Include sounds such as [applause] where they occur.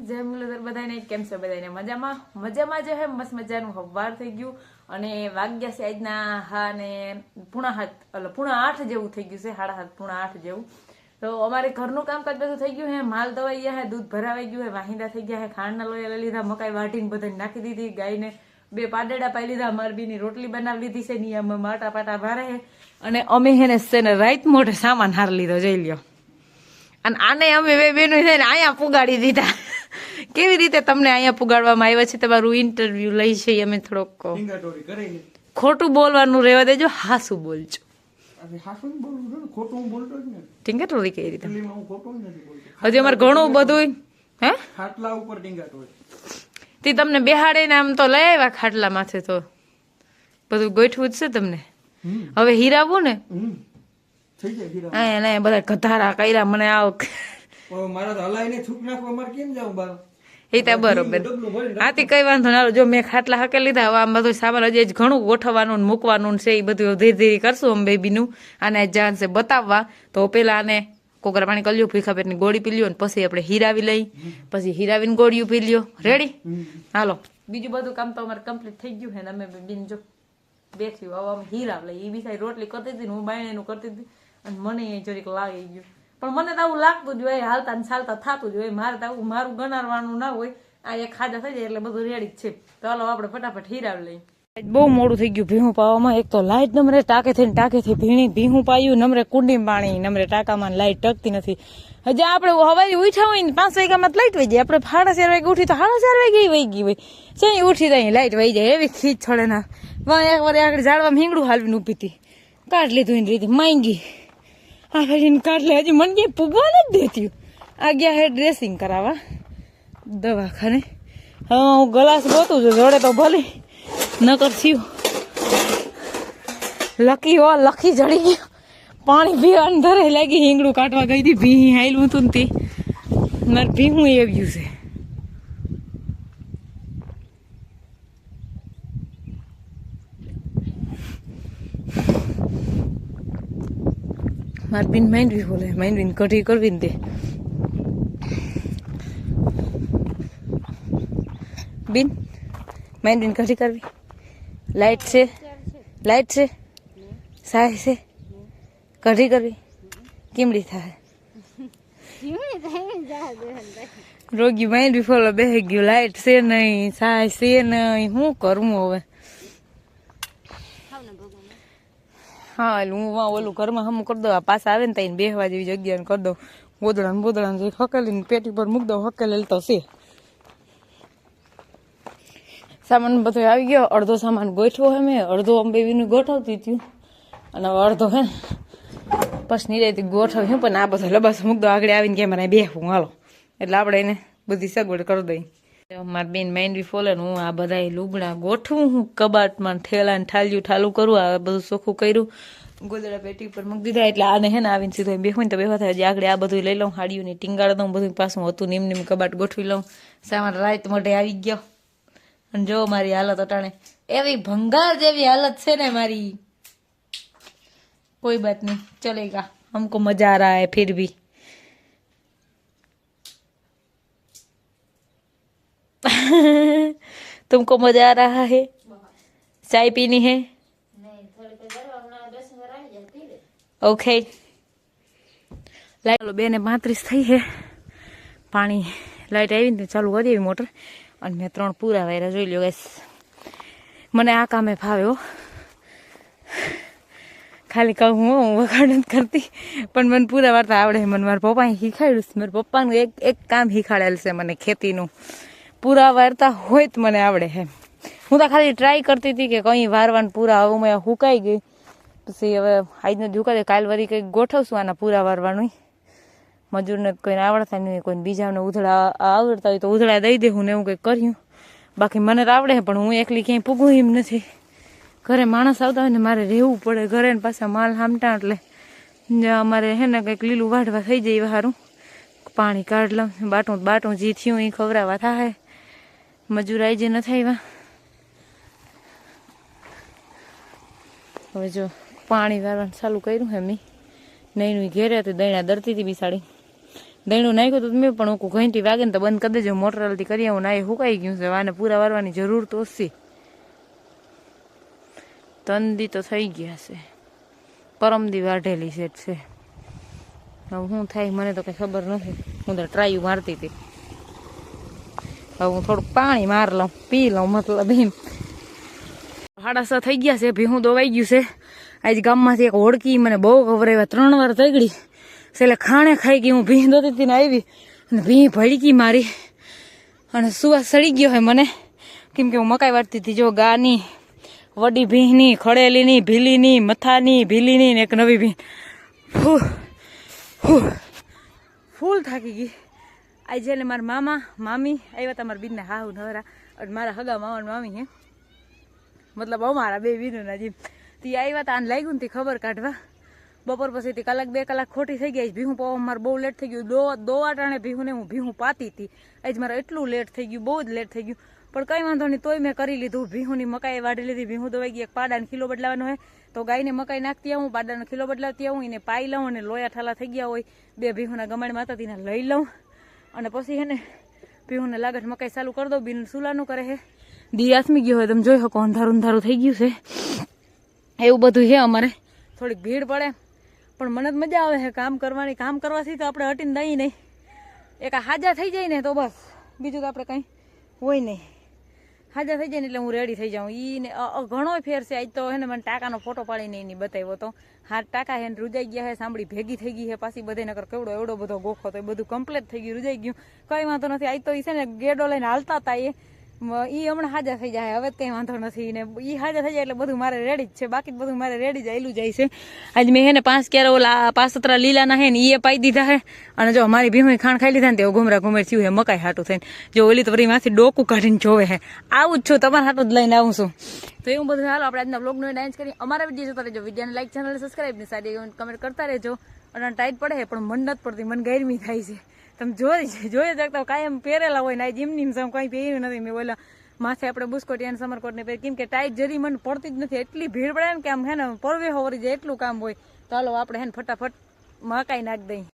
જય બધાને કેમ છે? બધાને મજામાં? મજામાં જે હે, મસ્ત મજાનું હવાર થઈ ગયું. અને વાગ્યા છે આજના હા ને પૂણા હાથ એટલે પૂણા આઠ જેવું થઈ ગયું છે સાડા હાથ પૂણા આઠ જેવું. તો અમારે ઘરનું કામકાજ બધું થઈ ગયું હે, માલ દવાઈ ગયા હે, દૂધ ભરાવાઈ ગયું હે, વાહિંદા થઈ ગયા હે, ખાંડના લોયા લઈ લીધા, મકાઈ વાટીને બધાને નાખી દીધી, ગાયને બે પાડેડા પાઈ લીધા, મરબીની રોટલી બનાવી લીધી છે ની અમે માટા પાટા ભારે હે. અને અમે હેને છે રાત મોઢે સામાન હાર લીધો, જઈ લ્યો. અને આને અમે બે બેનો છે અહીંયા પુગાડી દીધા. કેવી રીતે તમને અહીંયા પુગાડવામાં આવ્યા છે? તમારું ઇન્ટરવ્યુ લઈ છે અમે થોડોક ખોટું બોલવાનું રહેવા દેજો હાસું બોલજો. ટીંગેટોળી કઈ રીતે? હજી અમારે ઘણું બધું હે? ખાટલા ઉપર ટીંગાટોળી. તે તમને બેહાડીને આમ તો લઈ આવ્યા ખાટલા માથે તો. બધું ગોઠવું જ છે તમને. હવે હીરાવું ને? બધા ગધારા કર્યા મને આવ. મારા હલાઈને છૂટ નાખવા મારે કેમ જાવ બાર? એ તો બરોબર. હાથી કઈ વાંધો ના જો મેં ખાટલા હકે લીધા હવે આમ બધું સામાન હજી ઘણું ગોઠવવાનું ને મૂકવાનું છે એ બધું ધીરે ધીરે કરશું અમે બેબીનું. આને છે બતાવવા. તો પેલા આને કોકરા પાણી કરી લ્યો ભીખા પેટની ગોળી પી લ્યો ને પછી આપણે હીરાવી લઈ. પછી હીરાવીને ગોળીઓ પી લ્યો. રેડી. હાલો. બીજું બધું કામ તો અમારે કમ્પ્લીટ થઈ ગયું છે ને અમે બેન જો બેઠી હવે અમે હીરાવ લઈ એ બી રોટલી કરતી હતી ને હું બાયણેનું કરતી હતી. અને મને એ જરીક લાગી ગયું. પણ મને તો આવું લાગતું જ હોય, હાલતા ને ચાલતા થતું જ હોય. મારે તો આવું, મારું ગણારવાનું ના હોય. આ એક ખાજા થઈ જાય એટલે બધું રેડી જ છે. તો હાલો આપણે ફટાફટ હીરાવ લઈ બહુ મોડું થઈ ગયું ભીહું પાવામાં. એક તો લાઇટ નમરે ટાકે થઈને ટાકે થી ભીણી ભીહું પાયું, નમરે કુંડી પાણી નમરે ટાંકામાં લાઈટ ટકતી નથી. હજી આપણે હવાઈ ઉઠ્યા હોય ને પાંચ વાગ્યામાં લાઈટ વહી જાય. આપણે સાડા ચાર વાગે ઉઠી તો સાડા ચાર વાગે વહી ગઈ હોય. ક્યાંય ઉઠી તો લાઈટ વહી જાય એવી ખીચ છોડે ના. એક વાર આગળ ઝાડવા હિંગડું હાલવીને ઊભી હતી. કાઢ લીધું એની રીતે, માંગી. આ ફરીને કાઢલે હજી મને ક્યાંય પૂગવા નથી દેતી. આ ગયા હે ડ્રેસિંગ કરાવવા. દવાખાને. હા હું ગ્લાસ ગોતું છું, જોડે તો ભલે. નકર થયું. લકી હો, લખી જડી ગયો. પાણી ભી ધરે લાગી હિંગડું કાઢવા ગઈ હતી ભી હાયલું હતું ને તે. મારે ભીહું આવ્યું છે. મારે બિન માંડવી બોલે, માંડવીને કઢી કરવી ને તે બિન, માંડવીને કઢી કરવી. લાઈટ છે લાઈટ છે. સાય છે. કઢી કરવી. કેમડી થાય. રોગી માંડવી ફોલો બેસી ગયું, લાઈટ છે નહીં, સાય છે નહીં શું કરવું હવે? હા એટલે હું ઓલું ઘરમાં હમ કરી દઉં. પાછા આવે ને ત્યાં બેહવા જેવી જગ્યા કરી દઉં. ગોદડા ને બોદડા ને હકેલીને પેટી પર મૂકી દઉં. હકેલેલ તો છે. સામાન બધો આવી ગયો. અડધો સામાન ગોઠવો હે મેં. અડધો અંબેબીનું ગોઠવતી હતી. અને હવે અડધો હે પછી નિરાયથી ગોઠવ્યું પણ આ બધો લબાસ મૂકી દો આગળ આવીને કેમેરા મારે બેહવું હાલો. એટલે આપણે એને બધી સગવડ કરી દઈ મારી બેન માઇન્ડ બી ફોલે હું આ બધા લુગડા ગોઠવું હું, કબાટમાં ઠેલા ને ઠાલ્યું ઠાલું કરું, આ બધું સોખું કર્યું. ગોદડા પેટી પર મૂકી દીધા, એટલે આને હે ને આવીને સીધું બેહું તો બેહવા થાય. આગળ આ બધું લઈ લઉં, હાડીયું ને ટીંગાળ દઉં બધું પાછું હતું નિમ નિમ કબાટ ગોઠવી લઉં. સામાન રાત મોઢે આવી ગયો. અને જો મારી હાલત અટાણે. એવી ભંગાર જેવી હાલત છે ને મારી. કોઈ બાત નહીં, ચલેગા. હમકો મજા આ રહા હે ફિર ભી. [laughs] तुमको मजा आ रहा है चाय पीनी है ઓકે લાઈટ બે ને પાંત્રીસ થઈ છે પાણી લાઈટ આવી ને ચાલુ કરી દેવી મોટર અને મેં ત્રણ પૂરા વાયરા જોઈ લ્યો ગેસ મને આ કામે ફાવે હો ખાલી કહું હું હું વખાણ નથી કરતી પણ મને પૂરા વાર્તા આવડે મને મારા પપ્પાએ શીખાડ્યું છે મારા પપ્પાનું એક એક કામ શીખાડેલ છે મને ખેતીનું પૂરા વાર્તા હોય તો મને આવડે હે. હું તો ખાલી ટ્રાય કરતી હતી કે કંઈ વારવાન પૂરા આવું, મેં હુકાઈ ગઈ. પછી હવે આજનો દુકા દે કાલ વરી કંઈક ગોઠવશું આના પૂરા વારવાનું. મજૂરને કોઈને આવડતા નહીં કોઈને બીજાને ઉધળા, આવડતા હોય તો ઉધળા દઈ દેવું ને એવું કંઈક કર્યું. બાકી મને તો આવડે પણ હું એકલી ક્યાંય પૂગું એમ નથી. ઘરે માણસ આવતા હોય ને મારે રહેવું પડે, ઘરે ને પાછા માલ હામટા, એટલે અમારે હે ને કંઈક લીલું વાઢવા થઈ જાય સારું પાણી કાઢ લઉં, બાટું બાટું જે થયું એ ખવડાવવા થાય મજૂર આવી જે ન થાય હવે જો પાણી વારવાનું ચાલુ કર્યું હે મેં. નહીં ઘેરે હતી, દૈણા દરતી હતી બિસાડી. દહીણું નાખ્યું હતું મેં પણ હું ઘંટી વાગે ને તો બંધ કરી દેજો મોટરથી કરી આવું નાય હુકાઈ ગયું છે. આને પૂરા વારવાની જરૂર તો ઓછી તંદી તો થઈ ગયા છે. પરમદી વાઢેલી સેટ છે. હવે શું થાય મને તો કંઈ ખબર નથી. હું તો ટ્રાય મારતી હતી. હું થોડુંક પાણી માર લઉં, પી લઉં મતલબ એમ. છ થઈ ગયા છે ભીહું દોવાઈ ગયું છે. આજ ગામમાંથી એક હોડકી મને બહુ ખવડાવ્યા ત્રણ વાર તગડી. એટલે ખાણે ખાઈ ગઈ, હું ભીં દોતી હતી ને આવી. અને ભીં ભડકી મારી. અને સુવાસ સડી ગયો હે મને. કેમ કે હું મકાઈ વાટતી હતી, જો ગાની, વડી ભીંની ખડેલીની, ભીલીની, મથાની, ભીલીની ને એક નવી ભીં ફૂ ફૂ, ફૂલ થાકી ગઈ. આજે એટલે મારા મામા, મામી આવ્યા હતા મારા બીનને હાહુ નવરા. અને મારા હગા મામા મામી હે. મતલબ અમારા બે બીનુના જીમ. તે આવ્યા હતા આને લાગ્યું ને તી ખબર કાઢવા. બપોર પછી તી કલાક બે કલાક ખોટી થઈ ગઈ. ભીહું પાવા મારે બહુ લેટ થઈ ગયું. દો દોવા ટાણે ભીહું ને હું ભીહું પાતી હતી આજ મારે એટલું લેટ થઈ ગયું, બહુ જ લેટ થઈ ગયું. પણ કંઈ વાંધો નહીં, તોય મેં કરી લીધું. ભીહુંની મકાઈ વાઢી લીધી. ભીહું દવાઈ ગઈ, એક પાડાને ખીલો બદલાવાનો હોય તો ગાયને મકાઈ નાખતી આવું, પાડાનો ખીલો બદલાવતી આવું, એને પાઈ લઉં અને લોયા ઠાલા થઈ ગયા હોય. બે ભીહુંના ગમાડમાં હતા, તેને લઈ લઉં. અને પછી હે ને પીહુને લાગે છે મકાઈ ચાલુ કરી દઉં, બિન સુલાનું કરે હે. દી આસમી ગયો હોય તમે જોઈ શકો, અંધારું અંધારું થઈ ગયું છે. એવું બધું છે અમારે. થોડીક ભીડ પડે. પણ મને જ મજા આવે છે કામ કરવાની. કામ કરવાથી તો આપણે હટીને દઈ નહીં. એક આ હાજા થઈ જાય ને તો બસ. બીજું તો આપણે કંઈ હોય નહીં. હાજા થઈ જાય ને એટલે હું રેડી થઈ જાઉં. ને ઘણો ફેર છે. આજ તો હે ને મને ટાકાનો ફોટો પાડીને એની બતાવ્યો તો. હા ટાકા હે રૂજાઈ ગયા હે, સાંભળી ભેગી થઈ ગઈ હે પાછી બધે, નકર કેવડો એવડો બધો ગોખો તો એ બધું કમ્પ્લીટ થઈ ગયું, રૂજાઈ ગયું. કઈ વાંધો નથી. આજ તો એ છે ને ગેડો લઈને હાલતા હતા એ. ઈ હમણાં હાજા થઈ જાય. હવે કઈ વાંધો નથી. ને ઈ હાજા થઈ જાય એટલે બધું મારે રેડી જ છે. બાકી બધું મારે રેડી જ આયલું જાય છે. આજ મેં હે ને પાંચ ક્યારે ઓલા પાસતરા લીલાના હે ને એ પાઈ દીધા હે. અને જો મારી ભીમું ખાણ ખાઈ લીધા ને તે ઘુમરા ઘુમર થયું હે, મકાઈ હાટું થઈને. જો ઓલી તો માંથી ડોકું કાઢીને જોવે હે. આવું જ છું, તમારા હાટું જ લઈને આવું છું. તો એવું બધું હાલો, આપણે આજના બ્લોગનો ડાન્સ કરી અમારા વીડિયો જોતા રહેજો. વિડીયોને લાઈક ચેનલ સબસ્ક્રાઈબ ને સારી કમેન્ટ કરતા રહેજો. અને ટાઈટ પડે પણ મન નથી પડતી. મન ગરમી થાય છે. તમે જોઈ જોઈ શકતા કાયમ પહેરેલા હોય ને આ જીમની સમ કંઈ પહેર્યું નથી. મેં બોલા માથે આપણે બુસ્કોટ અને સમરકોટ ને પહેરી કેમ કે ટાઈટ જરી મને પડતી જ નથી. એટલી ભીડ પડે ને કે આમ હે ને પરવે હોવરી જાય એટલું કામ હોય. ચાલો આપણે હે ને ફટાફટ મકાઈ નાખી દઈ